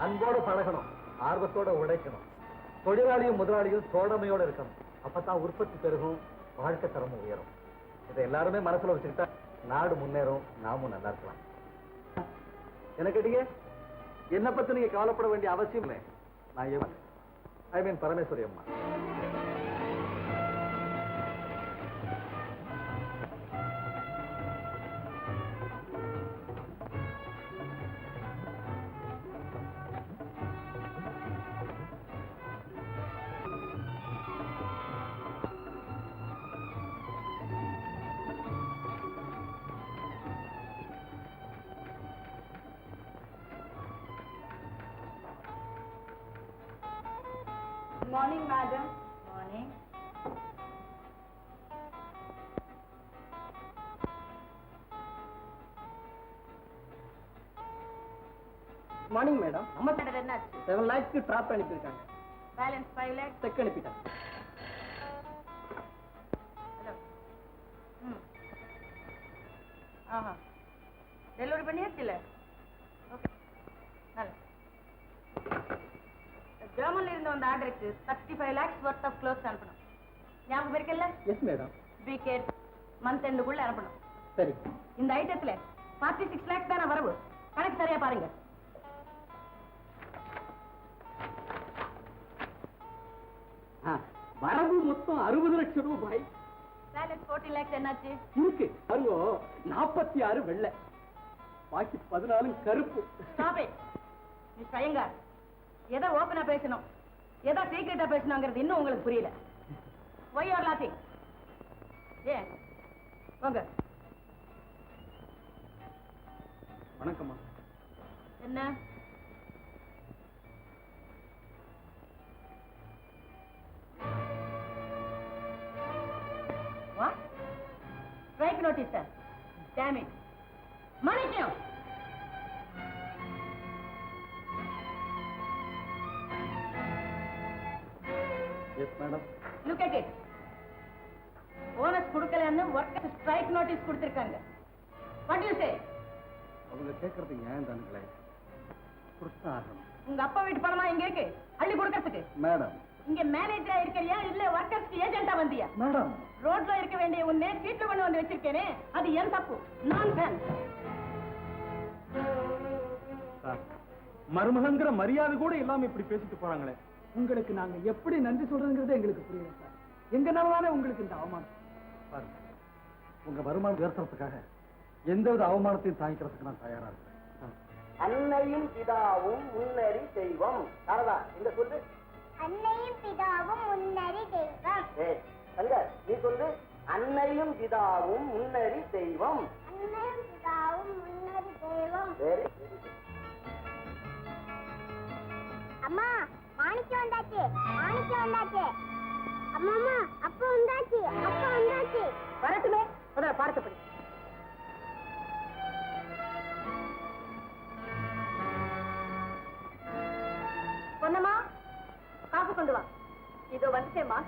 அன்போடு பழகணும் ஆர்வத்தோட உழைக்கணும். தொழிலாளியும் முதலாளியும் தோழமையோட இருக்கணும். அப்பதான் உற்பத்தி பெருகும் வாழ்க்கை தரமும் உயரும். இதை எல்லாருமே மனசுல வச்சுக்கிட்டா நாடு முன்னேறும் நாமும் நல்லா இருக்கலாம். என்ன கேட்டீங்க? என்ன பத்தி நீங்க கவலைப்பட வேண்டிய அவசியம் இல்லை. நான் ஐ மீன் பரமேஸ்வரி அம்மா. Morning, madam. Morning. Morning madam நம்ம கடை என்னாச்சு? செவன் லேக்ஸ்க்கு ட்ராப் அனுப்பியிருக்காங்க. பேலன்ஸ் ஃபைவ் லேக்ஸ் செக் அனுப்பிட்டேன் ஹலோ ம். ஆஹா. டெலிவரி பண்ணியாச்சுல ஓகே நல்ல. ஜெர்மன்ல இருந்து வந்த ஆர்டருக்கு thirty five lakhs worth of clothes அனுப்பணும். ஞாபகம் இருக்குல்ல? எஸ் மேடம் வீக்கெட் மந்த் எண்டுக்குள்ள அனுப்பணும். சரி. இந்த ஐட்டத்துல ஃபார்ட்டி சிக்ஸ் லேக்ஸ் தானே வரவு? கணக்கு சரியா பாருங்க. வரவு மொத்தம் அறுபது லட்சம் ரூபாய். பேலன்ஸ் ஃபோர்ட்டி லேக்ஸ் என்னாச்சு? இருக்கு. பாருங்க நாற்பத்தி ஆறு வெள்ளை. பாக்கி பதினாலு கருப்பு. ஸ்டாப் இட் மிஸ் ஐயங்கார் எதை ஓப்பனா பேசணும்? எதை சீக்கிரட்டா பேசணுங்கிறது இன்னும் உங்களுக்கு புரியல. ஒய் ஆர் லாத்திங் ஏன்? போங்க வணக்கம்மா. என்ன? Strike notice sir damn it Manikkam yes madam. Look at it bonus கொடுக்கலன்னு ஒர்க்கர் ஸ்ட்ரைக் நோட்டீஸ் கொடுத்திருக்காங்க. வாட் யூ சே அவங்க கேட்கறது நியாயம் தானுங்களே கொடுத்தா ஆகணும் உங்க அப்பா வீட்டு பணமா இங்க இருக்கு? அள்ளி கொடுக்கறதுக்கு? மேடம். இங்க மேனேஜரா இருக்கிறியா? இல்ல ஒர்க்கர்ஸ்க்கு ஏஜென்ட்டா வந்தியா? மேடம். ரோட்ல இருக்க வேண்டிய உன்னை சீட்ல கொண்டு வந்து வச்சிருக்கேனே அது என் தப்பு. நான் சார் மருமகங்கிற மரியாதை கூட இல்லாம இப்படி பேசிட்டு போறாங்களே. உங்களுக்கு நாங்க எப்படி நன்றி சொல்றதுங்கிறது எங்களுக்கு புரியல சார். எங்கனால உங்களுக்கு இந்த அவமானம்? பாருங்க உங்க வருமானம் உயர்த்துறதுக்காக எந்தவித அவமானத்தையும் தாங்கிக்கிறதுக்கு நான் தயாரா இருக்கிறேன் அன்னையும் பிதாவும் முன்னறி தெய்வம். சாரதா இந்த சொல்லு. அன்னையும் பிதாவும் முன்னறி தெய்வம். நீ சொல்லு. அன்னையும் பிதாவும் முன்னறி தெய்வம். அன்னையும் பிதாவும் முன்னறி தெய்வம். வெரி மாணிக்கம் வந்தாச்சு மாணிக்கம் வந்தாச்சு. அம்மாமா அம்மா அப்பா வந்தாச்சு அப்பா வந்தாச்சு. வரட்டுமே முதல்ல பார்த்தபடி பொன்னம்மா காசு கொண்டு வா. இதோ வந்துட்டேம்மா.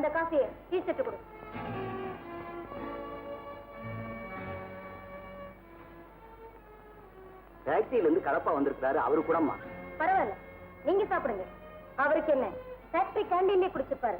அந்த காசைய டீச்சர்ட்டு கொடு. ஃபேக்டரியில இருந்து கலப்பா வந்திருக்காரு அவரு கூடமா பரவாயில்ல. நீங்க சாப்பிடுங்க. அவருக்கு என்ன? ஃபேக்டரி கேண்டீன்லயே குடிச்சிருப்பாரு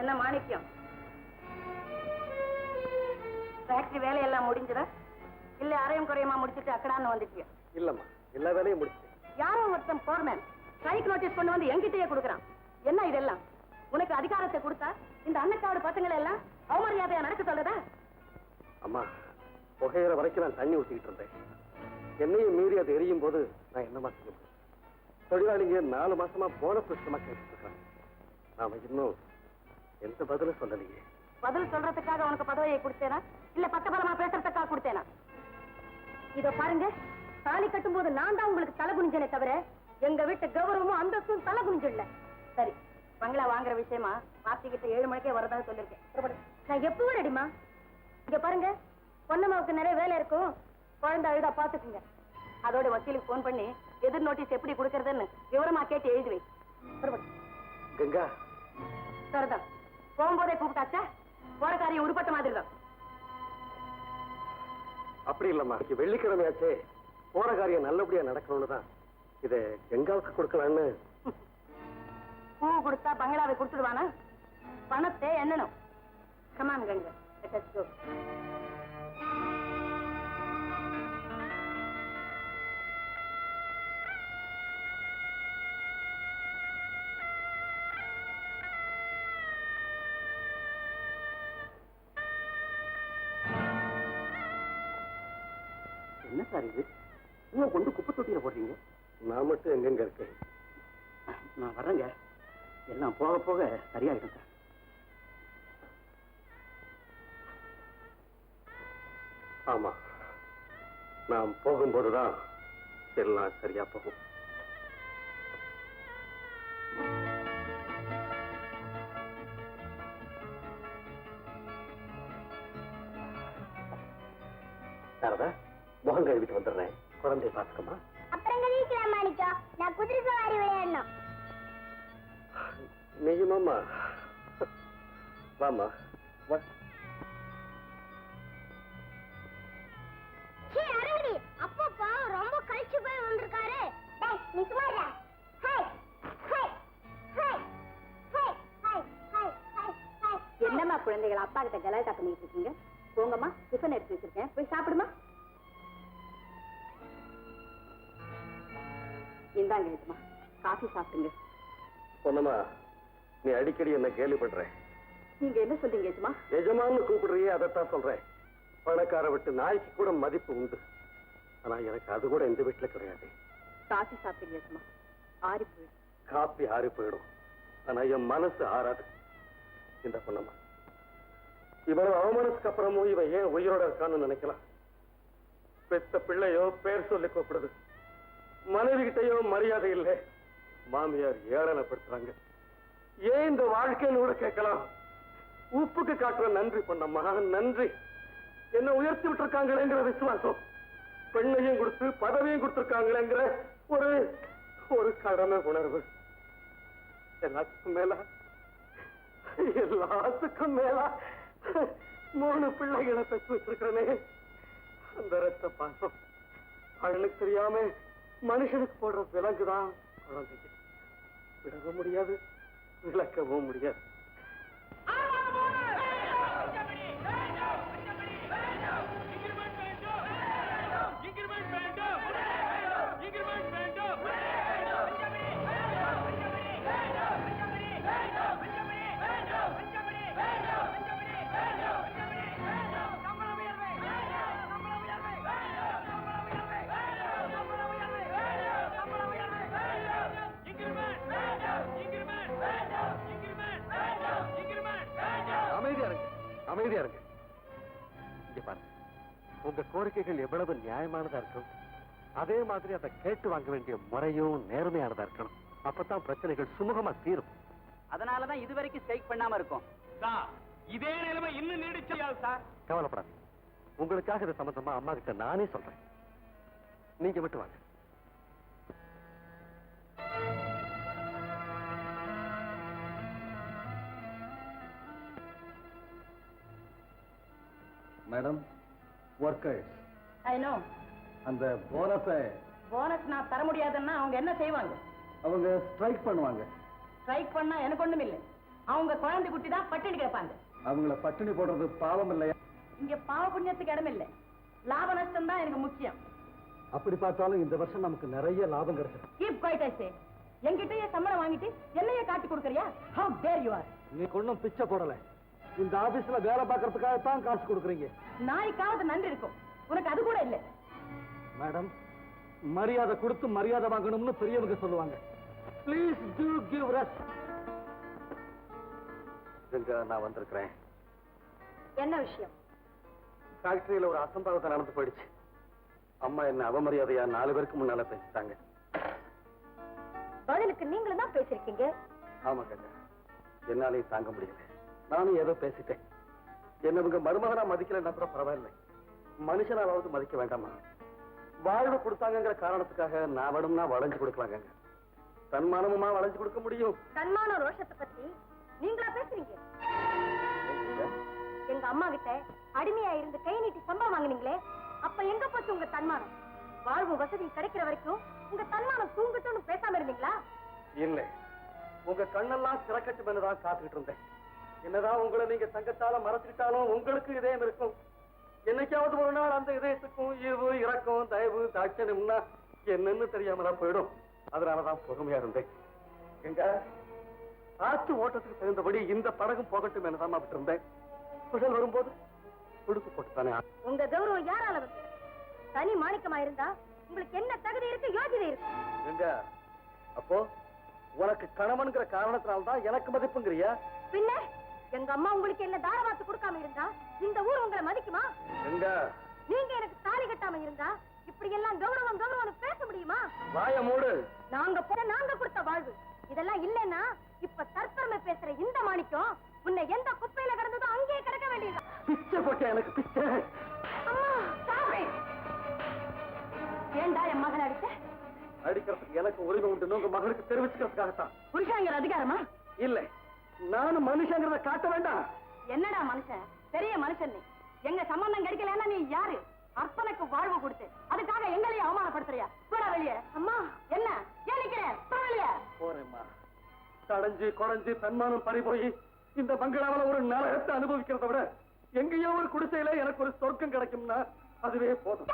என்ன மாணிக்கம்? ஃபேக்டரி வேலையெல்லாம் முடிஞ்சதா? இல்ல அரையும் குறையுமா முடிச்சிட்டு அக்கடான்னு வந்துட்டியா? இல்லம்மா எல்லா வேலையும் முடிச்சு யாரோ ஒருத்தன் போர்மேன். ஸ்ட்ரைக் நோட்டீஸ் கொண்டு வந்து என்கிட்டயே கொடுக்குறான். என்ன இதெல்லாம்? உனக்கு அதிகாரத்தை கொடுத்தா? இந்த அன்னக்காவோட பசங்களை எல்லாம் அவமரியாதையா நடக்க சொல்றதா? அம்மா புகையிற வரைக்கும் நான் தண்ணி ஊத்திக்கிட்டு இருந்தேன். என்னையும் மீறி அது எரியும் போது நான் என்னமா செய்ய முடியும் தொழிலாளிங்க நாலு மாசமா போனஸ் விஷயமா கேட்டுட்டு இருக்காங்க நாம இன்னும் எந்த பதிலும் சொல்லலையே. பதில் சொல்றதுக்காக உனக்கு பதவியை கொடுத்தேனா? இல்ல பக்கபலமா பேசுறதுக்காக கொடுத்தேனா? இதோ பாருங்க தாலி கட்டும்போது நான் தான் உங்களுக்கு தலை குனிஞ்சனே தவிர எங்க வீட்டு கௌரவமும் அந்தஸ்தும் தலை குனிஞ்சிடல. சரி. பங்களா வாங்குற விஷயமா பார்த்திகிட்ட ஏழு மணிக்கே வரதா சொல்லிருக்கேன். நான் எப்போ ரெடிமா இங்க பாருங்க பொன்னம்மாவுக்கு நிறைய வேலை இருக்கும். குழந்தை அழுதா பாத்துக்குங்க. அதோட வக்கீலுக்கு ஃபோன் பண்ணி எதிர் நோட்டீஸ் எப்படி கொடுக்கறதுன்னு விவரமா கேட்டு எழுதி வை. கங்கா. சரிதான் போகும்போதே கூப்பிட்டாச்சா? போற காரியம் உருப்பட்ட மாதிரி தான் அப்படி இல்லம்மா. வெள்ளிக்கிழமையாச்சே. போற காரியம் நல்லபடியா நடக்கணும்னு தான். இதை கங்காவுக்கு கொடுக்கலான்னு பூ கொடுத்தா பங்களாவை கொடுத்துடுவானா? பணத்தை எண்ணணும். கமான் கங்க. என்ன சார் இது? பூவை கொண்டு குப்பை தொட்டியில போடுறீங்க? நான் மட்டும் எங்கெங்க இருக்கேன்? நான் வரேங்க எல்லாம் போக போக சரியாயிடும் சார். ஆமா. நாம் போகும்போதுதான் எல்லாம் சரியா போகும். சாரதா முகம் கழுவிட்டு வந்துடுறேன். குழந்தைய பாத்துக்கமா நிஜமாமா வாமா வா ஹே அரவிந்தி. அப்பப்பா ரொம்ப கழிச்சு போய் வந்திருக்காரு. டேய் நீ சும்மா இருடா hi hi hi hi hi hi hi hi என்னம்மா குழந்தைகள் அப்பா கிட்ட கலாட்டா பண்ணிட்டு இருக்கீங்க? போங்கம்மா டிஃபன் எடுத்து வச்சிருக்கேன். போய் சாப்பிடுமா? இந்தாங்க இதுமா காஃபி சாப்பிடுங்க. பொண்ணுமா நீ அடிக்கடி என்ன கேள்வி பண்ற நீங்க என்ன சொல்றீங்க எஜமா? எஜமான்னு கூப்பிடுறியே அதைத்தான் சொல்றேன். பணக்கார விட்டு நாய்க்கு கூட மதிப்பு உண்டு. ஆனா எனக்கு அது கூட இந்த வீட்டுல கிடையாது. காஃபி சாப்பிடுங்க எஜமா. ஆறி போயிடும். காப்பி ஆறி போயிடும். ஆனா என் மனசு ஆறாது. இந்த பொண்ணம்மா. இவ்வளவு அவமானத்துக்கு அப்புறமும் இவன் ஏன் உயிரோட இருக்கான்னு நினைக்கலாம். பெத்த பிள்ளையோ பேர் சொல்லி கூப்பிடுது. மனைவி கிட்டயோ மரியாதை இல்லை. மாமியார் ஏளனப்படுத்துறாங்க. ஏன் இந்த வாழ்க்கைன்னு கூட கேட்கலாம்? உப்புக்கு காட்டுற நன்றி பண்ணம்மா நன்றி. என்ன உயர்த்தி விட்டுருக்காங்களேங்கிற விசுவாசம். பெண்ணையும் கொடுத்து பதவியும் கொடுத்துருக்காங்களேங்கிற ஒரு ஒரு கடமை உணர்வு. எல்லாத்துக்கும் மேல எல்லாத்துக்கும் மேல மூணு பிள்ளைகளை பெற்று வச்சிருக்கிறனே. அந்த ரத்த பாசம். அவனுக்கு தெரியாம மனுஷனுக்கு போடுற விலங்குதான் குழந்தைக்கு. விடவும் முடியாது. விளக்கவும் முடியாது. அமைதியா இருங்க. இங்க பாருங்க. உங்க கோரிக்கைகள் எவ்வளவு நியாயமானதா இருக்கும் அதே மாதிரி அதை கேட்டு வாங்க வேண்டிய முறையும் நேர்மையானதா இருக்கணும். அப்பதான் பிரச்சனைகள் சுமூகமா தீரும். அதனாலதான் இது வரைக்கும் ஸ்ட்ரைக் பண்ணாம இருக்கோம். சார் இதே நிலைமை இன்னும் நீடிச்சா சார். கவலைப்படாது உங்களுக்காக இது சம்பந்தமா அம்மா கிட்ட நானே சொல்றேன். நீங்க விட்டு வாங்க. மேடம் ஒர்க்கர்ஸ் ஐ நோ அந்த போனஸை போனஸ் நான் தர முடியாதுன்னா அவங்க என்ன செய்வாங்க? அவங்க ஸ்ட்ரைக் பண்ணுவாங்க. ஸ்ட்ரைக் பண்ணா எனக்கு ஒண்ணும் இல்லை. அவங்க குழந்தை குட்டி தான் பட்டினி கேட்பாங்க. அவங்கள பட்டினி போடுறது பாவம் இல்லையா? இங்க பாவ புண்ணியத்துக்கு இடம் இல்லை. லாப நஷ்டம் தான் எனக்கு முக்கியம். அப்படி பார்த்தாலும் இந்த வருஷம் நமக்கு நிறைய லாபம் கிடைச்சிருக்கு. கீப் குவைட் ஐ சே என்கிட்டயே சம்பளம் வாங்கிட்டு என்னையே காட்டி கொடுக்கறியா? ஹவ் டேர் யூ ஆர் நீ ஒன்றும் பிச்சை போடல. இந்த ஆபீஸ்ல வேலை பார்க்கறதுக்காக தான் காசு கொடுக்குறீங்க. நாய்க்காவது நன்றி இருக்கும். உனக்கு அது கூட இல்லை. மேடம் மரியாதை கொடுத்து மரியாதை வாங்கணும்னு பெரியவங்க சொல்லுவாங்க. ப்ளீஸ் டூ கிவ் ரெஸ்ட் நான் வந்திருக்கிறேன். என்ன விஷயம்? ஃபேக்டரியில ஒரு அசம்பாவிதம் நடந்து போயிடுச்சு. அம்மா என்ன அவமரியாதையா நாலு பேருக்கு முன்னால பேசிட்டாங்க. பதிலுக்கு நீங்களும் தான் பேசிருக்கீங்க ஆமா கண்ணா என்னாலையும் தாங்க முடியல. நானும் ஏதோ பேசிட்டேன். என்ன இவங்க மருமகனா மதிக்கலன்னா கூட பரவாயில்லை. மனுஷனாவது மதிக்க வேண்டாமா? வாழ்வு கொடுத்தாங்கங்கிற காரணத்துக்காக நான் வேணும்னா வளைஞ்சு கொடுக்கலாங்க. தன்மானமுமா வளைஞ்சு கொடுக்க முடியும்? தன்மான ரோஷத்தை பத்தி நீங்களா பேசுறீங்க? எங்க அம்மா கிட்ட அடிமையா இருந்து கை நீட்டி சம்பளம் வாங்குனீங்களே அப்ப எங்க போச்சு உங்க தன்மானம்? வாழ்வு வசதி கிடைக்கிற வரைக்கும் உங்க தன்மானம் தூங்கட்டும்னு பேசாம இருந்தீங்களா? இல்லை. உங்க கண்ணெல்லாம் திறக்கட்டும் தான் காத்துக்கிட்டு இருந்தேன். என்னதான் உங்களை நீங்க தங்கத்தால மறைச்சிட்டாலும் உங்களுக்கு இதயம் இருக்கும். என்னைக்காவது ஒரு நாள் அந்த இதயத்துக்கும் ஈவு இறக்கம் தயவு தாட்சணம்னா என்னன்னு தெரியாமலாம் போயிடும். அதனாலதான் பொறுமையா இருந்தேன். எங்க? ஆற்று ஓட்டத்துக்கு தகுந்தபடி இந்த படகும் போகட்டும் என்னதான் விட்டு இருந்தேன் புயல் வரும்போது துடுப்பு போட்டுத்தானே உங்க கௌரவம் யாரால வந்து? தனி மாணிக்கமா இருந்தா உங்களுக்கு என்ன தகுதி இருக்கு யோகிதை இருக்கு? எங்க? அப்போ உனக்கு கணவன்கிற காரணத்தினால்தான் எனக்கு மதிப்புங்கிறியா? பின்ன? எங்க அம்மா உங்களுக்கு என்ன தாரவாத்து கொடுக்காம இருந்தா? இந்த ஊர் உங்களை மதிக்குமா? நீங்க எனக்கு தாலி கட்டாம இருந்தா இப்படி எல்லாம் கௌரவம் கௌரவம் பேச முடியுமா? வாய மூடு. நாங்க போன நாங்க கொடுத்த வாழ்வு. இதெல்லாம் இல்லைன்னா இப்ப தற்பெருமை பேசுற இந்த மாணிக்கம் உன்னை எந்த குப்பையில கிடந்ததோ அங்கேயே கிடக்க வேண்டியது. பிச்சை போட்ட எனக்கு பிச்சை. அம்மா சாமி. ஏண்டா என் மகன் அடிச்ச? அடிக்கிறதுக்கு எனக்கு உரிமை உண்டு. உங்க மகளுக்கு தெரிவிச்சுக்கிறதுக்காகத்தான். புருஷாங்கிற அதிகாரமா? இல்ல. நானும் மனுஷங்கிறத காட்ட வேண்டாம். என்னடா மனுஷன்? பெரிய மனுஷன் நீ. எங்க சம்பந்தம் கிடைக்கலன்னா நீ யாரு? அர்ப்பனுக்கு வாழ்வு கொடுத்து. அதுக்காக எங்களையும் அவமானப்படுத்துறியா? போடா வெளியே. அம்மா. என்ன? ஏன் நிக்கிறேன் போடா போறேம்மா. கடைஞ்சு குறைஞ்சு தன்மானம் பறி போய் இந்த பங்களாவில ஒரு நரகத்தை அனுபவிக்கிறத விட எங்கேயோ ஒரு குடிசையில எனக்கு ஒரு சொர்க்கம் கிடைக்கும்னா அதுவே போதும்!